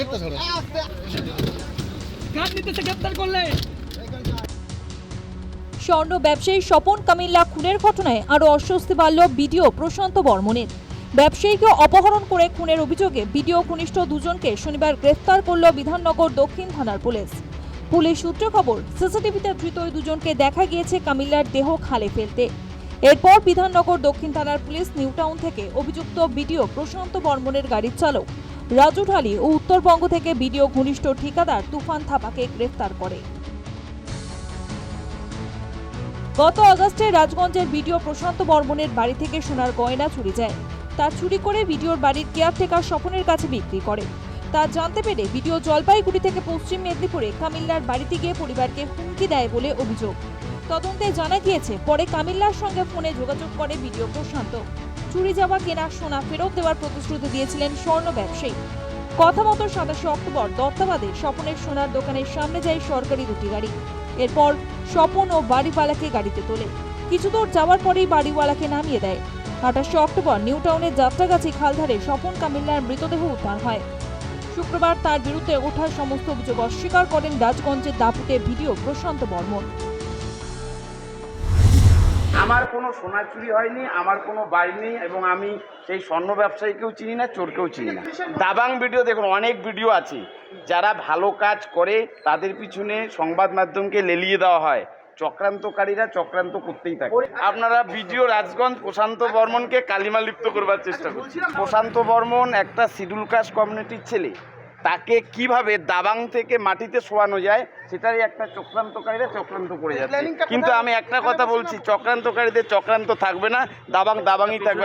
গেটটা ধরো গ্রেপ্তার করলে। স্বর্ণ ব্যবসায়ী স্বপন কামিল্লা খুনের ঘটনায় আরও অস্বস্তি বাড়ল বিডিও প্রশান্ত বর্মনের ব্যবসায়ীকে অপহরণ করে খুনের অভিযোগে বিডিও ঘনিষ্ঠ দুজনকে শনিবার গ্রেফতার করল বিধাননগর দক্ষিণ থানার পুলিশ। পুলিশ সূত্রে খবর সিসিটিভিতে ধৃত ওই দুজনকে দেখা গিয়েছে কামিল্লার দেহ খালে ফেলতে। এরপর বিধাননগর দক্ষিণ থানার পুলিশ নিউটাউন থেকে অভিযুক্ত বিডিও প্রশান্ত বর্মনের গাড়ির চালক রাজু ঢালি ও উত্তরবঙ্গ থেকে বিডিও ঘনিষ্ঠ ঠিকাদার তুফান থাপাকে গ্রেফতার করে। গত আগস্টে রাজগঞ্জের বিডিও প্রশান্ত বর্মনের বাড়ি থেকে সোনার গয়না চুরি যায়। তা চুরি করে ভিডিওর বাড়ির কেয়ারটেকার স্বপনের কাছে বিক্রি করে। তা জানতে পেরে ভিডিও জলপাইগুড়ি থেকে পশ্চিম মেদিনীপুরে কামিল্লার বাড়িতে গিয়ে পরিবারকে হুমকি দেয় বলে অভিযোগ। তদন্তে জানা গিয়েছে, পরে কামিল্লার সঙ্গে ফোনে যোগাযোগ করে ভিডিও প্রশান্ত। চুরি যাওয়া কেনা সোনা ফেরত দেওয়ার প্রতিশ্রুতি দিয়েছিলেন স্বর্ণ ব্যবসায়ী। কথা মতো সাতাশে অক্টোবর দত্তাবাদে স্বপনের সোনার দোকানের সামনে যায় সরকারি দুটি গাড়ি। এরপর স্বপন ও বাড়িওয়ালাকে গাড়িতে তোলে। কিছু দূর যাওয়ার পরেই বাড়িওয়ালাকে নামিয়ে দেয়। আঠাশে অক্টোবর নিউ টাউনের যাত্রাগাছি খালধারে স্বপন কামিল্লার মৃতদেহ উদ্ধার হয়। শুক্রবার তার বিরুদ্ধে ওঠা সমস্ত অভিযোগ অস্বীকার করেন রাজগঞ্জের দাপুটে ভিডিও প্রশান্ত বর্মন। আমার কোনো সোনা চুরি হয়নি, আমার কোনো বাড়ি নেই এবং আমি সেই স্বর্ণ ব্যবসায়ীকেও চিনি না, চোরকেও চিনি না। দাবাং ভিডিও দেখুন, অনেক ভিডিও আছে। যারা ভালো কাজ করে, তাদের পিছনে সংবাদ মাধ্যমকে লেলিয়ে দেওয়া হয়। চক্রান্তকারীরা চক্রান্ত করতেই থাকে। আপনারা ভিডিও রাজগঞ্জ প্রশান্ত বর্মনকে কালিমা লিপ্ত করবার চেষ্টা করছেন। প্রশান্ত বর্মন একটা শিডিউল কাস্ট কমিউনিটির ছেলে। তাকে কীভাবে দাবাং থেকে মাটিতে শোয়ানো যায় সেটারই একটা চক্রান্তকারীরা চক্রান্ত করে যাচ্ছে। কিন্তু আমি একটা কথা বলছি চক্রান্তকারীদের চক্রান্ত থাকবে না দাবাং দাবাংই থাকবে।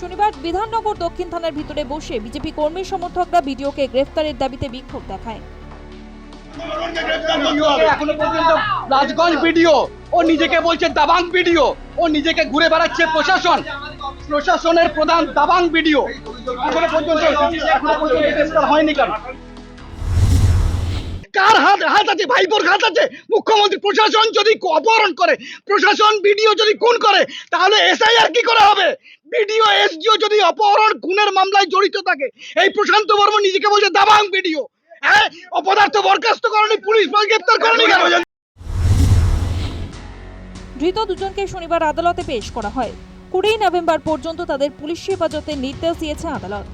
শনিবার বিধাননগর দক্ষিণ থানার ভিতরে বসে বিজেপি কর্মী সমর্থকরা বিডিওকে গ্রেফতারের দাবিতে বিক্ষোভ দেখায়। রাজগঞ্জ ভিডিও ও নিজেকে বলছে দাবাং ভিডিও ও নিজেকে ঘুরে বেড়াচ্ছে প্রশাসন। প্রশাসনের প্রধান দাবাং ভিডিও এখনও পর্যন্ত এখনও পর্যন্ত গ্রেফতার হয়নি কেন? কার হাত হাত আছে? ভাইপোর হাত আছে? মুখ্যমন্ত্রী প্রশাসন যদি অপহরণ করে প্রশাসন ভিডিও যদি খুন করে তাহলে এসআইআর কি করে হবে? ভিডিও এসডিও যদি অপহরণ খুনের মামলায় জড়িত থাকে এই প্রশান্ত বর্মন নিজেকে বলছে দাবাং ভিডিও হ্যাঁ? অপদার্থ বরখাস্ত করনি পুলিশ গ্রেপ্তার করনি কেন? ধৃত দুজনকে শনিবার আদালতে পেশ করা হয়। কুড়ি নভেম্বর পর্যন্ত তাদের পুলিশ হেফাজতের নির্দেশ দিয়েছে আদালত।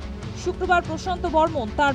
শুক্রবার প্রশান্ত বর্মন তার